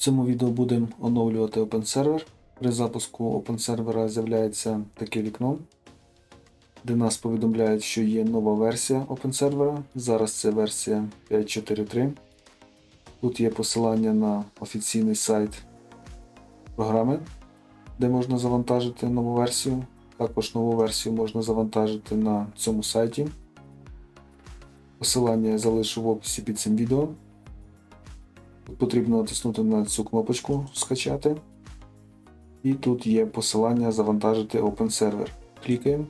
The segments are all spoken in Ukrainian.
В цьому відео будемо оновлювати OpenServer. При запуску OpenServer з'являється таке вікно, де нас повідомляють, що є нова версія OpenServer. Зараз це версія 5.4.3. Тут є посилання на офіційний сайт програми, де можна завантажити нову версію. Також нову версію можна завантажити на цьому сайті. Посилання я залишу в описі під цим відео. Потрібно натиснути на цю кнопочку Скачати. І тут є посилання завантажити OpenServer. Клікаємо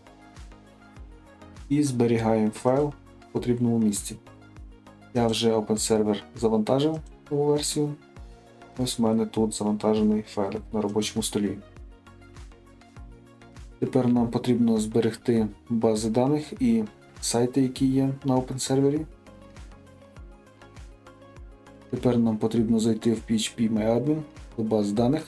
і зберігаємо файл в потрібному місці. Я вже OpenServer завантажив нову версію. Ось в мене тут завантажений файлик на робочому столі. Тепер нам потрібно зберегти бази даних і сайти, які є на OpenServer. Тепер нам потрібно зайти в PHP MyAdmin до баз даних.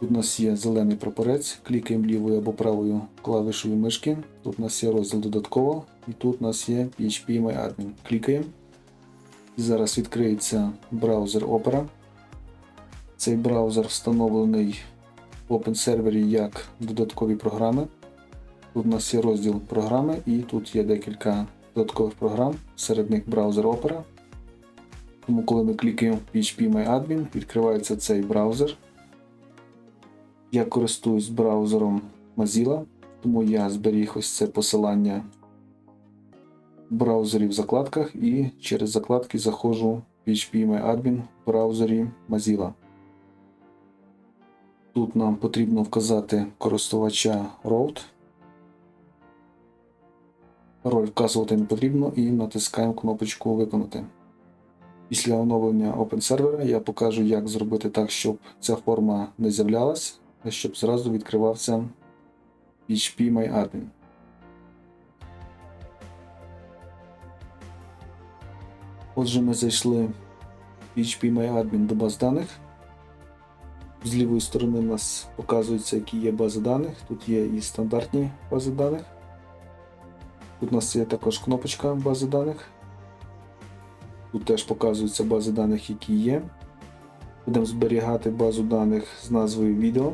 Тут у нас є зелений прапорець, клікаємо лівою або правою клавішою мишки. Тут у нас є розділ додатково, і тут у нас є PHP MyAdmin. Клікаємо. І зараз відкриється браузер Opera. Цей браузер встановлений в OpenServer як додаткові програми. Тут у нас є розділ програми, і тут є декілька додаткових програм, серед них браузер Opera. Тому, коли ми клікаємо PHP MyAdmin, відкривається цей браузер. Я користуюсь браузером Mozilla, тому я зберіг ось це посилання в браузері в закладках і через закладки заходжу в PHP MyAdmin в браузері Mozilla. Тут нам потрібно вказати користувача root. Пароль вказувати не потрібно і натискаємо кнопочку Виконати. Після оновлення OpenServer я покажу, як зробити так, щоб ця форма не з'являлась, а щоб зразу відкривався PHP MyAdmin. Отже, ми зайшли в PHP MyAdmin до баз даних. З лівої сторони у нас показується, які є бази даних. Тут є і стандартні бази даних. Тут у нас є також кнопочка бази даних. Тут теж показуються бази даних, які є. Будемо зберігати базу даних з назвою відео.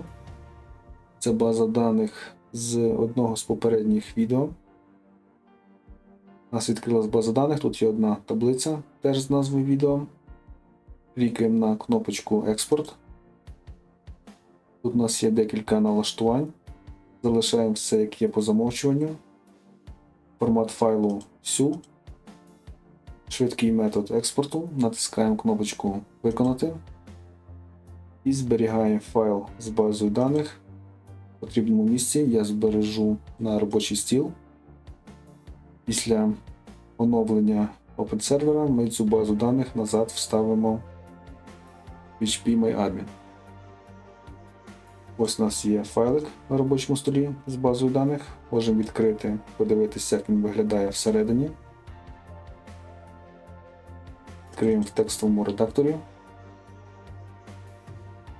Це база даних з одного з попередніх відео. У нас відкрилась база даних, тут є одна таблиця теж з назвою відео. Клікаємо на кнопочку Експорт. Тут у нас є декілька налаштувань. Залишаємо все, як є по замовчуванню. Формат файлу SU. Швидкий метод експорту. Натискаємо кнопочку Виконати. І зберігаємо файл з базою даних. В потрібному місці я збережу на робочий стіл. Після оновлення OpenServer ми цю базу даних назад вставимо в PHP MyAdmin. Ось у нас є файлик на робочому столі з базою даних. Можемо відкрити, подивитися, як він виглядає всередині. Відкриємо в текстовому редакторі.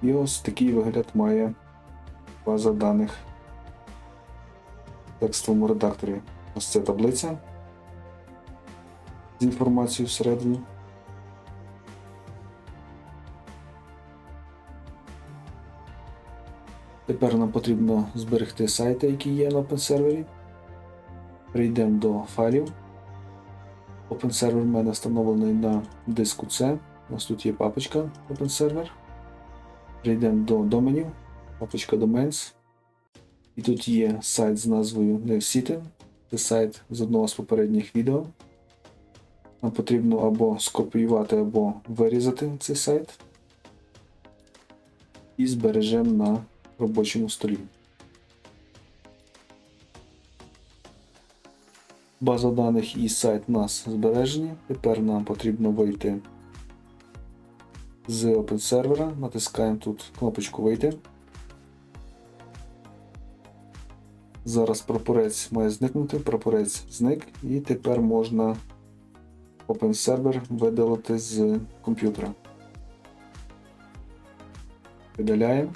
І ось такий вигляд має база даних в текстовому редакторі. Ось це таблиця з інформацією всередині. Тепер нам потрібно зберегти сайти, які є на OpenServer. Прийдемо до файлів. OpenServer в мене встановлений на диску C. У нас тут є папочка OpenServer. Прийдемо до доменів, папочка Domains. І тут є сайт з назвою NevCity. Це сайт з одного з попередніх відео. Нам потрібно або скопіювати, або вирізати цей сайт. І збережемо на робочому столі. База даних і сайт нас збережені. Тепер нам потрібно вийти з OpenServer. Натискаємо тут кнопочку Вийти. Зараз прапорець має зникнути, прапорець зник, і тепер можна OpenServer видалити з комп'ютера. Видаляємо.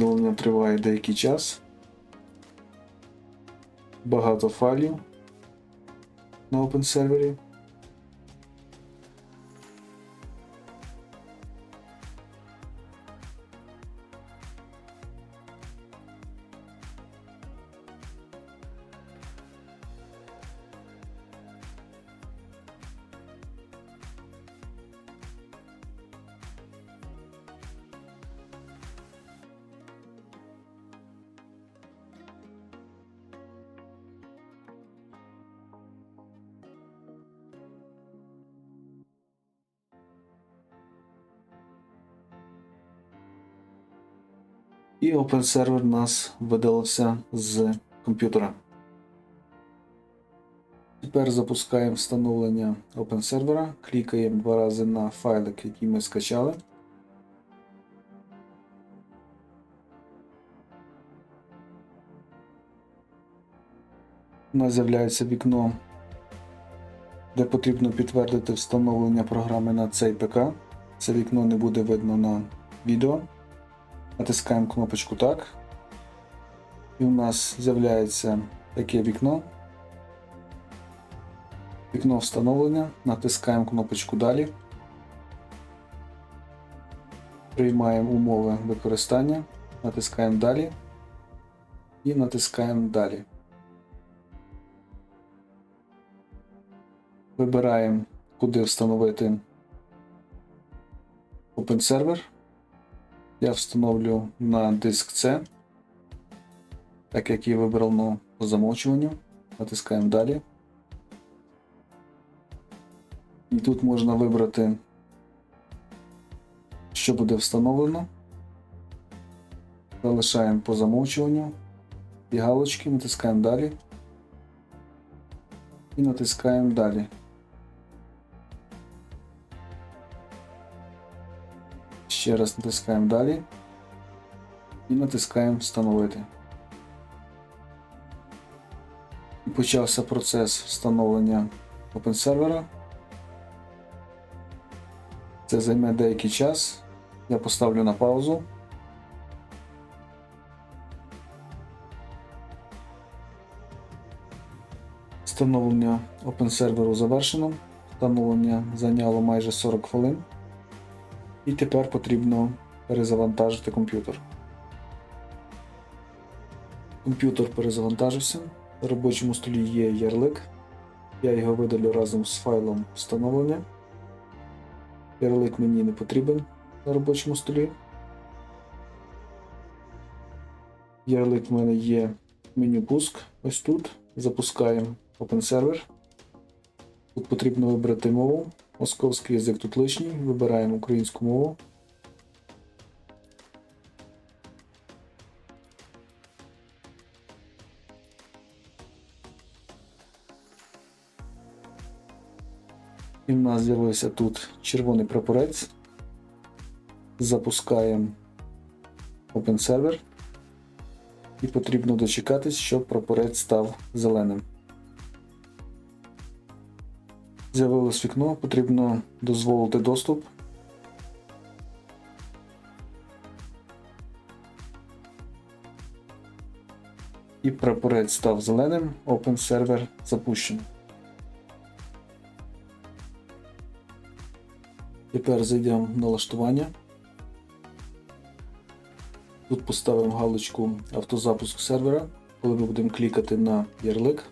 Видалення триває деякий час. Багато файлів на Open І Open сервер у нас видалився з комп'ютера. Тепер запускаємо встановлення Open сервера, клікаємо два рази на файлик, який ми скачали. У нас з'являється вікно, де потрібно підтвердити встановлення програми на цей ПК. Це вікно не буде видно на відео. Натискаємо кнопочку Так. І у нас з'являється таке вікно. Вікно встановлення. Натискаємо кнопочку Далі. Приймаємо умови використання. Натискаємо Далі. І натискаємо Далі. Вибираємо, куди встановити Open сервер. Я встановлю на диск C, так як я вибрав ну, по замовчуванню. Натискаємо далі. І тут можна вибрати, що буде встановлено. Залишаємо по замовчуванню і галочки, натискаємо далі. І натискаємо далі. Ще раз натискаємо далі і натискаємо Встановити. І почався процес встановлення Open сервера. Це займе деякий час. Я поставлю на паузу. Встановлення Open серверу завершено. Встановлення зайняло майже 40 хвилин. І тепер потрібно перезавантажити комп'ютер. Комп'ютер перезавантажився. На робочому столі є ярлик. Я його видалю разом з файлом встановлення. Ярлик мені не потрібен на робочому столі. Ярлик в мене є меню пуск. Ось тут. Запускаємо Open Server. Тут потрібно вибрати мову. Московський язик тут лишній. Вибираємо українську мову. І в нас з'явився тут червоний прапорець. Запускаємо Open Server. І потрібно дочекатись, щоб прапорець став зеленим. З'явилось вікно, потрібно дозволити доступ. І прапорець став зеленим, Open Server запущено. Тепер зайдемо в налаштування. Тут поставимо галочку автозапуск сервера. Коли ми будемо клікати на ярлик,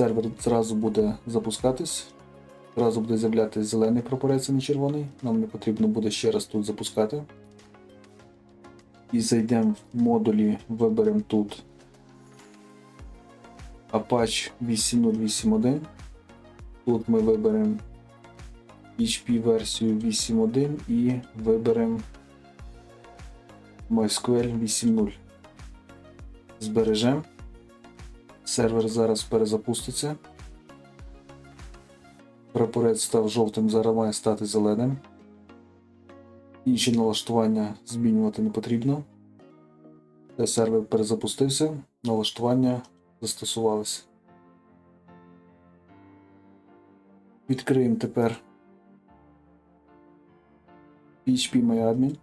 сервер зразу буде запускатись, зразу буде з'являтися зелений прапорець, а не червоний. Нам не потрібно буде ще раз тут запускати. І зайдемо в модулі, виберемо тут Apache 8081. Тут ми виберемо PHP версію 8.1 і виберемо MySQL 8.0. Збережемо. Сервер зараз перезапуститься. Прапорець став жовтим, зараз має стати зеленим. Інші налаштування змінювати не потрібно. Сервер перезапустився, налаштування застосувалися. Відкриємо тепер PHP MyAdmin.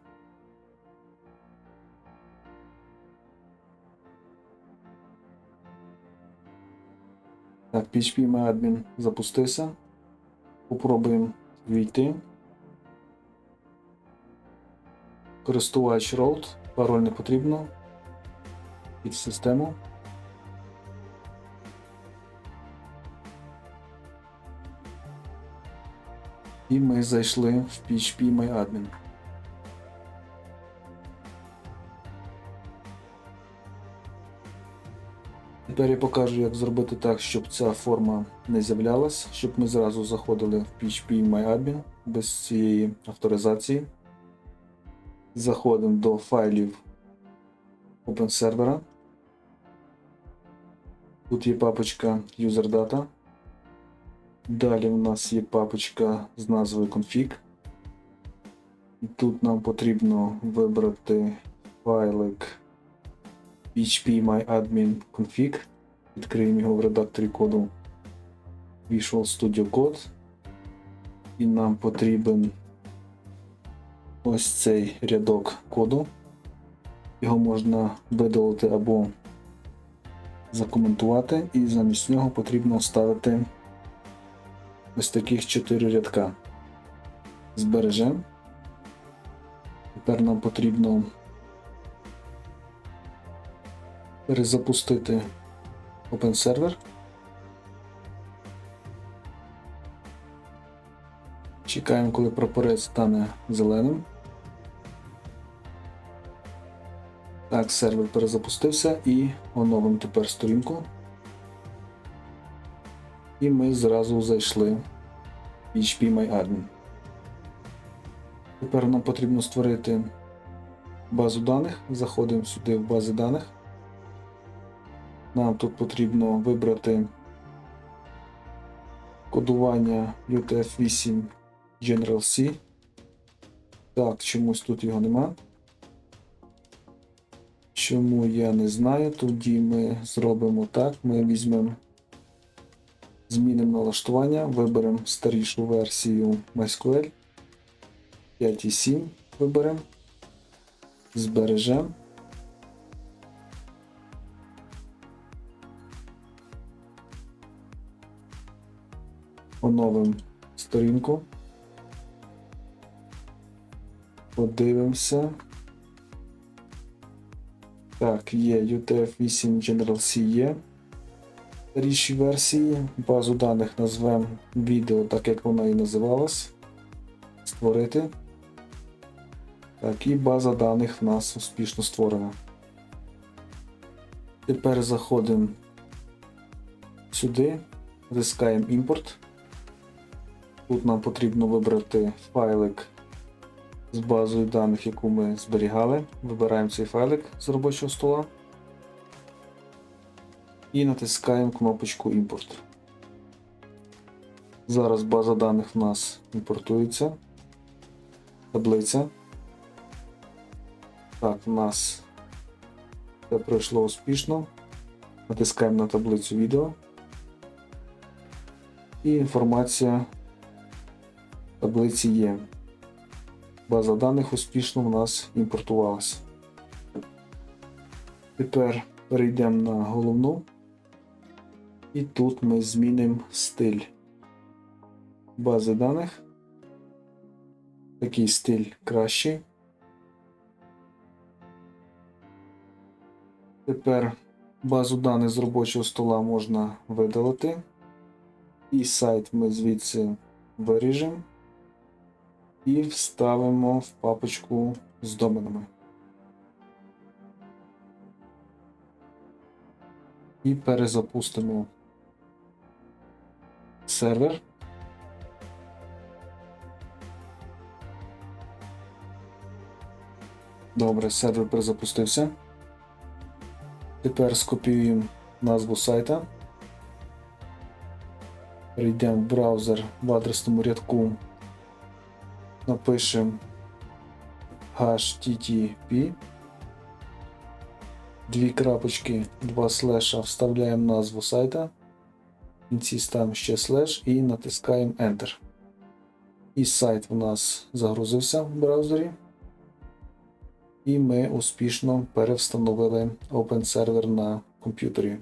Так, PHP MyAdmin запустився. Попробуємо війти. Користувач root, пароль не потрібно. Під систему. І ми зайшли в PHP MyAdmin. Тепер я покажу, як зробити так, щоб ця форма не з'являлась, щоб ми зразу заходили в PHP MyAdmin без цієї авторизації. Заходимо до файлів OpenServer. Тут є папочка UserData. Далі у нас є папочка з назвою config. І Тут нам потрібно вибрати файлик PHP MyAdmin config. Відкриємо його в редакторі коду Visual Studio Code. І нам потрібен ось цей рядок коду. Його можна видалити або закоментувати, і замість нього потрібно вставити ось таких 4 рядка. Збережемо. Тепер нам потрібно перезапустити OpenServer. Чекаємо, коли прапорець стане зеленим. Так, сервер перезапустився і оновимо тепер сторінку. І ми зразу зайшли в PHP MyAdmin. Тепер нам потрібно створити базу даних. Заходимо сюди в бази даних. Нам тут потрібно вибрати кодування UTF-8 General C. Так, чомусь тут його нема. Чому я не знаю, тоді ми зробимо так. Ми візьмемо, змінимо налаштування, виберемо старішу версію MySQL 5.7 виберемо, збережемо. Оновимо сторінку. Подивимося. Так, є UTF-8 General C є. Старіші версії. Базу даних назвемо відео, так як вона і називалась. Створити. Так, і база даних в нас успішно створена. Тепер заходимо сюди, натискаємо імпорт. Тут нам потрібно вибрати файлик з базою даних, яку ми зберігали. Вибираємо цей файлик з робочого стола і натискаємо кнопочку імпорт. Зараз база даних в нас імпортується. Таблиця. Так, у нас все пройшло успішно. Натискаємо на таблицю відео. І інформація таблиці є. База даних успішно в нас імпортувалася. Тепер перейдемо на головну. І тут ми змінимо стиль бази даних. Такий стиль кращий. Тепер базу даних з робочого стола можна видалити. І сайт ми звідси виріжемо і вставимо в папочку з доменами. І перезапустимо сервер. Добре, сервер перезапустився. Тепер скопіюємо назву сайта. Перейдемо в браузер в адресному рядку. Напишемо HTTP. Дві крапочки, два слеша, вставляємо назву сайта. В кінці ставимо ще слеш і натискаємо Enter. І сайт у нас загрузився в браузері. І ми успішно перевстановили OpenServer на комп'ютері.